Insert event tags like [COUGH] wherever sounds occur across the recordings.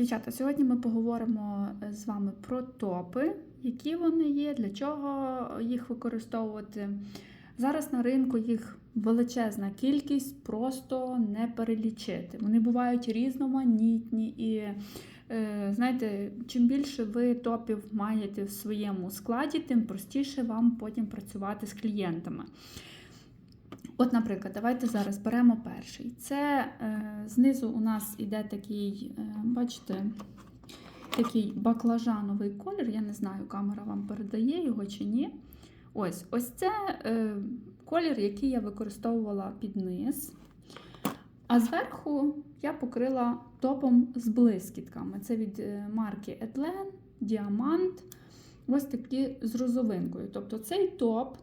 Дівчата, сьогодні ми поговоримо е, з вами про топи, які вони є, для чого їх використовувати. Зараз на ринку їх величезна кількість, просто не перелічити. Вони бувають різноманітні і, е, знаєте, чим більше ви топів маєте в своєму складі, тим простіше вам потім працювати з клієнтами. От, наприклад, давайте зараз беремо перший. Це е, знизу у нас іде такий, е, бачите, такий баклажановий колір. Я не знаю, камера вам передає його чи ні. Ось ось це е, колір, який я використовувала під низ. А зверху я покрила топом з блискітками. Це від е, марки Etlen, Діамант. Ось такі з розовинкою. Тобто цей топ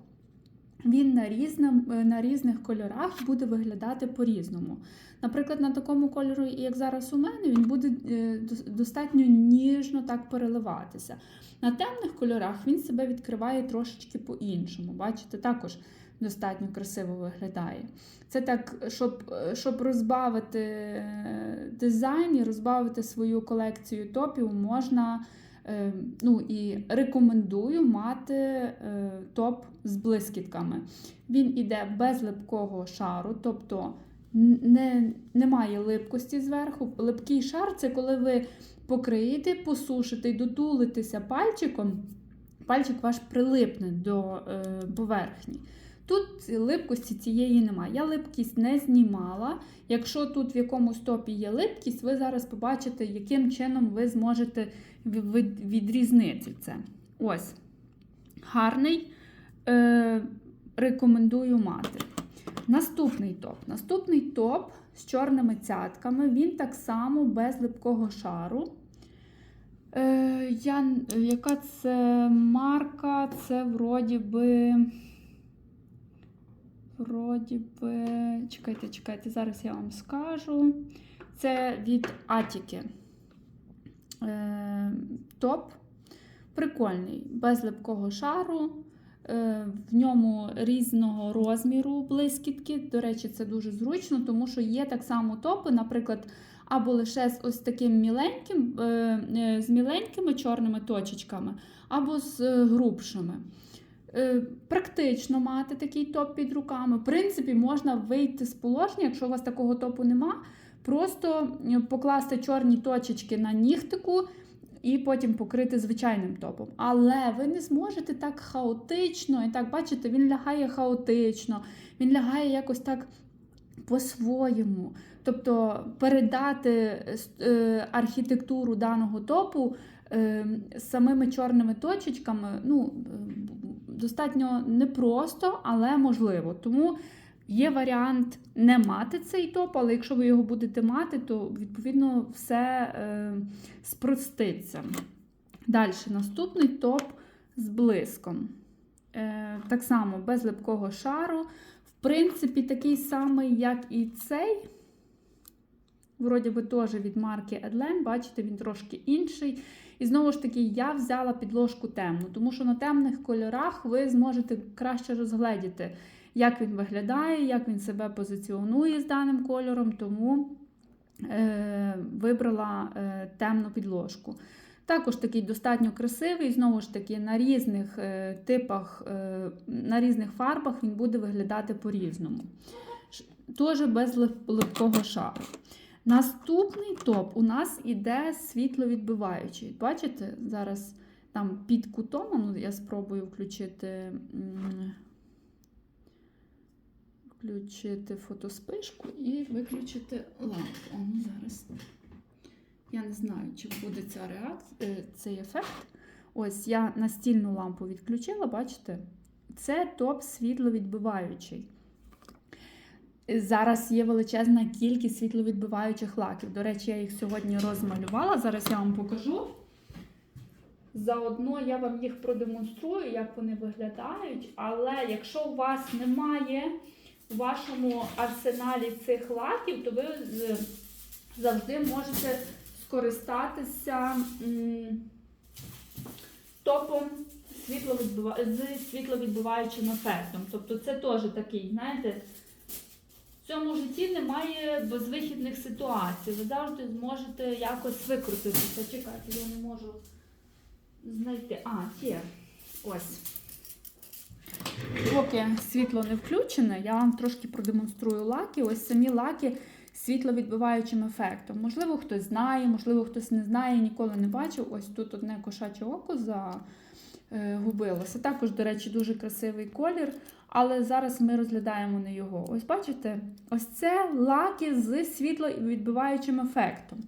він на, різним, на різних кольорах буде виглядати по-різному. Наприклад, на такому кольорі, як зараз у мене, він буде е, достатньо ніжно так переливатися. На темних кольорах він себе відкриває трошечки по-іншому. Бачите, також достатньо красиво виглядає. Це так, щоб, е, щоб розбавити е, дизайн і розбавити свою колекцію топів, можна. Е, Ну і рекомендую мати е, топ з блискітками. Він іде без липкого шару, тобто не, немає липкості зверху. Липкий шар це коли ви покриєте, посушите і дотулитеся пальчиком, пальчик ваш прилипне до е, поверхні. Тут липкості цієї немає. Я липкість не знімала. Якщо тут в якомусь топі є липкість, ви зараз побачите, яким чином ви зможете відрізнити це. Ось. Гарний. Е, рекомендую мати. Наступний топ. Наступний топ з чорними цятками. Він так само без липкого шару. Е, я, яка це марка? Це вроді би. Вроді би. Чекайте, чекайте, зараз я вам скажу. Це від Атіки. Е, топ. Прикольний, без липкого шару. Е, В ньому різного розміру блискітки. До речі, це дуже зручно, тому що є так само топи, наприклад, або лише з ось таким міленьким, е, е, з міленькими чорними точечками, або з е, грубшими. Е, Практично мати такий топ під руками. В принципі, можна вийти з положення, якщо у вас такого топу нема, просто е, покласти чорні точечки на нігтику і потім покрити звичайним топом. Але ви не зможете так хаотично, і так, бачите, він лягає хаотично, він лягає якось так по-своєму. Тобто передати е, архітектуру даного топу самими чорними точечками ну, достатньо непросто, але можливо. Тому є варіант не мати цей топ, але якщо ви його будете мати, то відповідно все е, спроститься. Далі, наступний топ з блиском. Е, так само без липкого шару. В принципі, такий самий, як і цей. Вроді би теж від марки Edlen, бачите, він трошки інший. І знову ж таки, я взяла підложку темну, тому що на темних кольорах ви зможете краще розгледіти, як він виглядає, як він себе позиціонує з даним кольором, тому е, вибрала е, темну підложку. Також такий достатньо красивий, знову ж таки, на різних е, типах, е, на різних фарбах він буде виглядати по-різному. Теж без лип- липкого шару. Наступний топ у нас іде світловідбиваючий. Бачите, зараз там під кутом, ну, я спробую включити, включити фотоспишку і виключити лампу. Ну, зараз. Я не знаю, чи буде ця реакція, цей ефект. Ось я настільну лампу відключила, бачите? Це топ світловідбиваючий. Зараз є величезна кількість світловідбиваючих лаків. До речі, я їх сьогодні розмалювала. Зараз я вам покажу. Заодно я вам їх продемонструю, як вони виглядають. Але якщо у вас немає у вашому арсеналі цих лаків, то ви завжди можете скористатися топом з світловідбиваючим ефектом. Тобто це теж такий, знаєте, В цьому житті немає безвихідних ситуацій. Ви завжди зможете якось викрутитися. Чекайте, я не можу знайти. А, є. Ось. Поки світло не включене, я вам трошки продемонструю лаки. Ось самі лаки з світловідбиваючим ефектом. Можливо, хтось знає, можливо, хтось не знає, ніколи не бачив. Ось тут одне кошаче око загубилося. Також, до речі, дуже красивий колір. Але зараз ми розглядаємо не його. Ось бачите, ось це лаки з світловідбиваючим ефектом.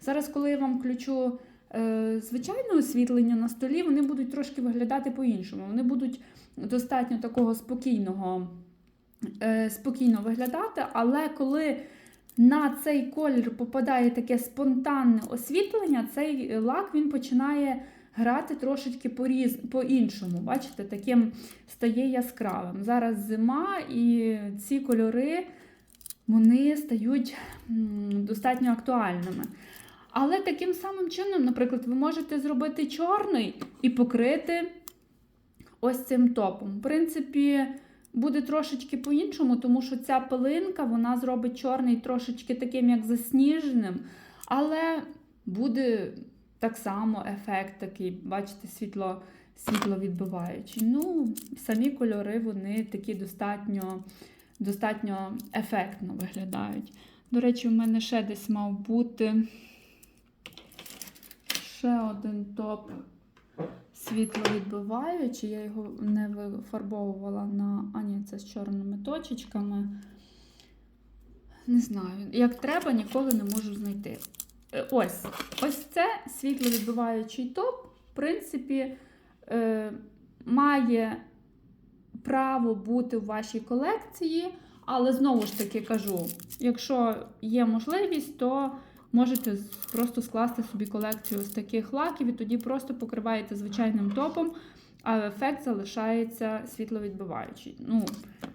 Зараз, коли я вам включу е, звичайне освітлення на столі, вони будуть трошки виглядати по-іншому. Вони будуть достатньо такого спокійного, е, спокійно виглядати, але коли на цей колір попадає таке спонтанне освітлення, цей лак він починає грати трошечки поріз, по-іншому. Бачите, таким стає яскравим. Зараз зима і ці кольори вони стають достатньо актуальними. Але таким самим чином, наприклад, ви можете зробити чорний і покрити ось цим топом. В принципі, буде трошечки по-іншому, тому що ця пилинка вона зробить чорний трошечки таким, як засніженим, але буде так само ефект такий, бачите, світло, світло відбиваючий. Ну, самі кольори вони такі достатньо, достатньо ефектно виглядають. До речі, в мене ще десь мав бути ще один топ світловідбиваючий. Я його не вифарбовувала на. А, ні, це з чорними точечками. Не знаю, як треба, ніколи не можу знайти. Е, Ось ось це світловідбиваючий топ, в принципі, е, має право бути в вашій колекції, але знову ж таки кажу: якщо є можливість, то можете просто скласти собі колекцію з таких лаків і тоді просто покриваєте звичайним топом, а ефект залишається світловідбиваючий. Ну,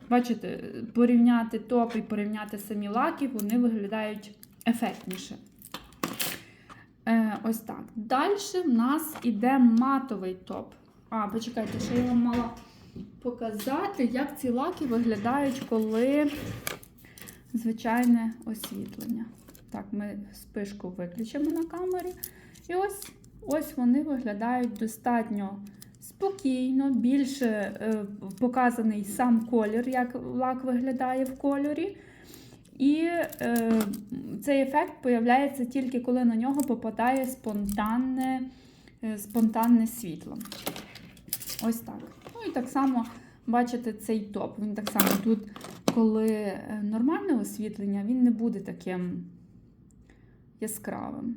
бачите, порівняти топ і порівняти самі лаки, вони виглядають ефектніше. Е, ось так. Далі в нас іде матовий топ. А, почекайте, ще я вам мала показати, як ці лаки виглядають, коли звичайне освітлення. Так, ми спишку виключимо на камері. І ось ось вони виглядають достатньо спокійно, більше е, показаний сам колір, як лак виглядає в кольорі. І е, цей ефект появляється тільки коли на нього попадає спонтанне, е, спонтанне світло. Ось так. Ну і так само бачите цей топ. Він так само тут, коли е, нормальне освітлення, він не буде таким яскравим.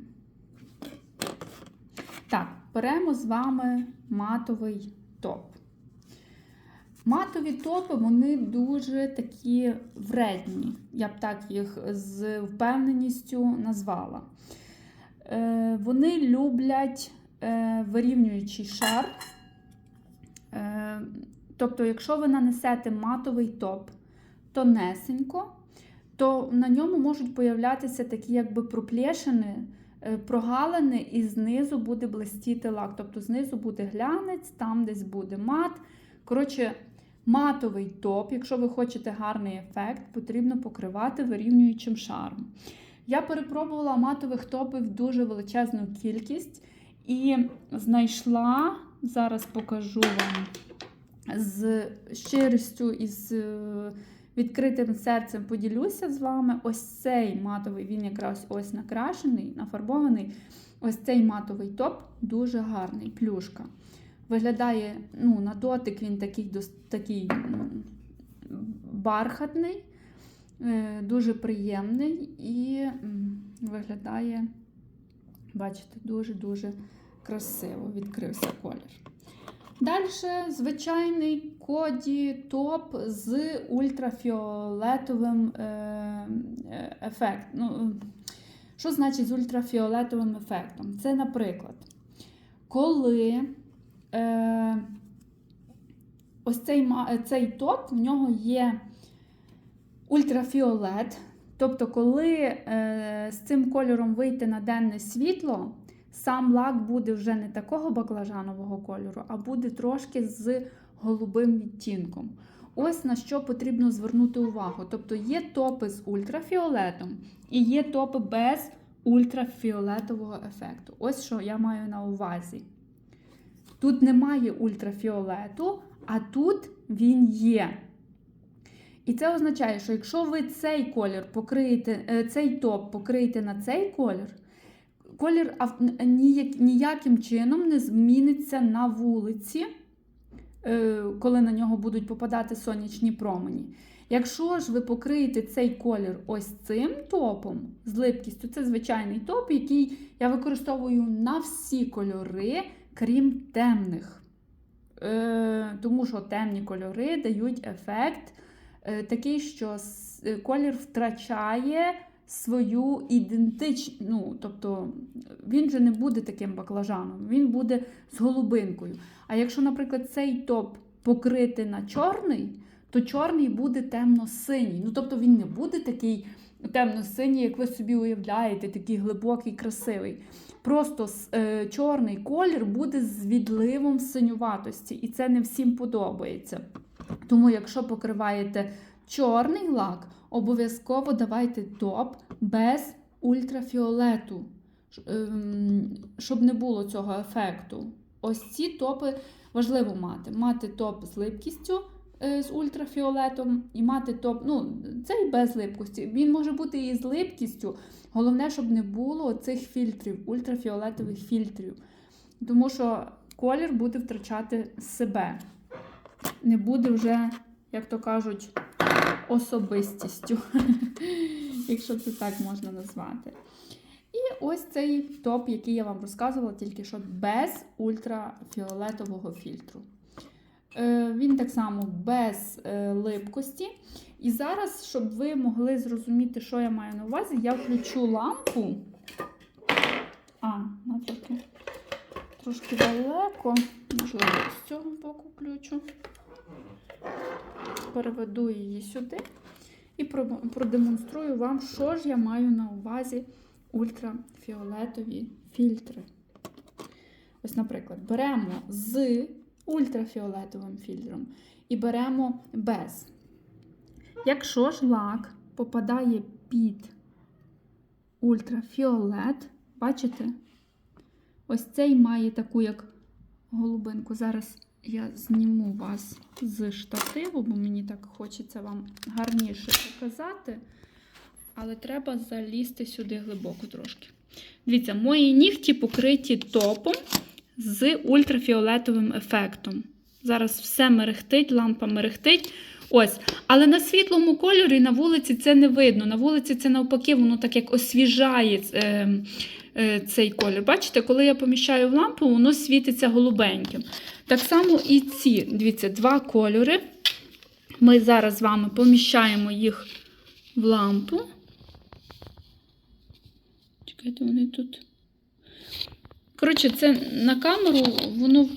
Так, беремо з вами матовий топ. Матові топи, вони дуже такі вредні. Я б так їх з впевненістю назвала. Е, вони люблять е, вирівнюючий шар. Е, тобто, якщо ви нанесете матовий топ тонесенько, то на ньому можуть появлятися такі якби проплешини, прогалини, і знизу буде блистіти лак. Тобто знизу буде глянець, там десь буде мат. Коротше, матовий топ, якщо ви хочете гарний ефект, потрібно покривати вирівнюючим шаром. Я перепробувала матових топів дуже величезну кількість і знайшла, зараз покажу вам з щирістю і з е, відкритим серцем поділюся з вами. Ось цей матовий, він якраз ось накрашений, нафарбований. Ось цей матовий топ дуже гарний, плюшка. Виглядає, ну, на дотик він такий, такий бархатний, е, дуже приємний і виглядає, бачите, дуже-дуже красиво відкрився колір. Далі звичайний коді топ з ультрафіолетовим е, е, ефектом. Ну, що значить з ультрафіолетовим ефектом? Це, наприклад, коли е, ось цей, цей топ, в нього є ультрафіолет. Тобто, коли е, з цим кольором вийти на денне світло, сам лак буде вже не такого баклажанового кольору, а буде трошки з голубим відтінком. ось на що потрібно звернути увагу. Тобто є топи з ультрафіолетом і є топи без ультрафіолетового ефекту. Ось що я маю на увазі. Тут немає ультрафіолету, а тут він є. І це означає, що якщо ви цей колір покриєте, е, цей топ покриєте на цей колір, колір ніяким чином не зміниться на вулиці, е, коли на нього будуть попадати сонячні промені. Якщо ж ви покриєте цей колір ось цим топом з липкістю, це звичайний топ, який я використовую на всі кольори, крім темних. Е, тому що темні кольори дають ефект е, такий, що е, колір втрачає свою ідентичність. Ну, тобто він же не буде таким баклажаном, він буде з голубинкою. А якщо, наприклад, цей топ покрити на чорний, то чорний буде темно-синій. Ну, тобто він не буде такий темно-синій, як ви собі уявляєте, такий глибокий, красивий. Просто е, чорний колір буде з відливом синюватості, і це не всім подобається. Тому, якщо покриваєте чорний лак, обов'язково давайте топ без ультрафіолету, ем, щоб не було цього ефекту. Ось ці топи важливо мати. Мати топ з липкістю з ультрафіолетом і мати топ, ну, цей без липкості. Він може бути і з липкістю. Головне, щоб не було цих фільтрів, ультрафіолетових фільтрів. Тому що колір буде втрачати себе. Не буде вже, як то кажуть, особистістю, [LAUGHS] якщо це так можна назвати. І ось цей топ, який я вам розказувала, тільки що без ультрафіолетового фільтру. Е, Він так само без е, липкості. І зараз, щоб ви могли зрозуміти, що я маю на увазі, я включу лампу. А, навпаки, трошки далеко. Можливо, з цього боку включу. Переведу її сюди і продемонструю вам, що ж я маю на увазі ультрафіолетові фільтри. Ось, наприклад, беремо з ультрафіолетовим фільтром і беремо без. Якщо ж лак попадає під ультрафіолет, бачите? Ось цей має таку, як голубинку. Зараз я зніму вас з штативу, бо мені так хочеться вам гарніше показати. Але треба залізти сюди глибоко трошки. Дивіться, мої нігті покриті топом з ультрафіолетовим ефектом. Зараз все мерехтить, лампа мерехтить. Ось. Але на світлому кольорі на вулиці це не видно. На вулиці це навпаки, воно так як освіжає е, е, цей колір. Бачите, коли я поміщаю в лампу, воно світиться голубеньким. Так само і ці, дивіться, два кольори. Ми зараз з вами поміщаємо їх в лампу. Чекайте, вони тут. Коротше, це на камеру воно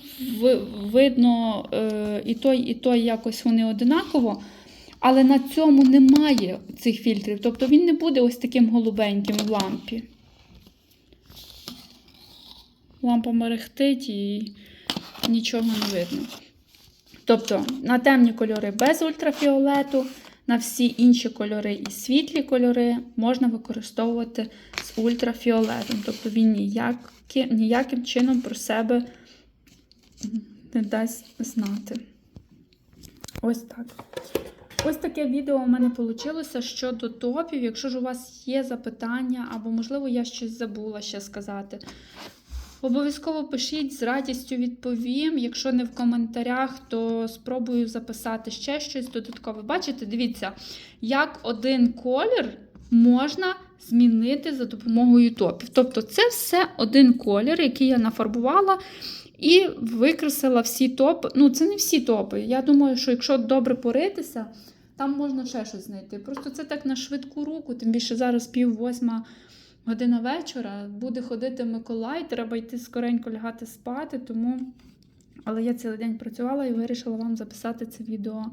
видно е, і той, і той якось вони одинаково. Але на цьому немає цих фільтрів. Тобто він не буде ось таким голубеньким в лампі. Лампа мерехтить і нічого не видно. Тобто на темні кольори без ультрафіолету, на всі інші кольори і світлі кольори можна використовувати з ультрафіолетом. Тобто він ніякі, ніяким чином про себе не дасть знати. Ось так. Ось таке відео у мене вийшло щодо топів. Якщо ж у вас є запитання, або, можливо, я щось забула ще сказати. Обов'язково пишіть, з радістю відповім. Якщо не в коментарях, то спробую записати ще щось додаткове. Бачите, дивіться, як один колір можна змінити за допомогою топів. Тобто, це все один колір, який я нафарбувала. І викреслила всі топи. Ну, це не всі топи. Я думаю, що якщо добре поритися, там можна ще щось знайти. Просто це так на швидку руку, тим більше зараз пів восьма година вечора. Буде ходити Миколай, треба йти скоренько лягати спати. Тому... Але я цілий день працювала і вирішила вам записати це відео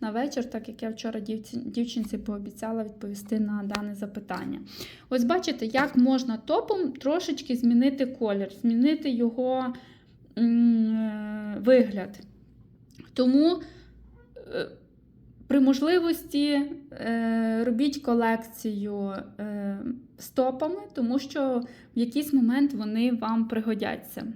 на вечір, так як я вчора дівчинці пообіцяла відповісти на дане запитання. Ось бачите, як можна топом трошечки змінити колір, змінити його е, вигляд. Тому е, При можливості е, робіть колекцію е, з топами, тому що в якийсь момент вони вам пригодяться.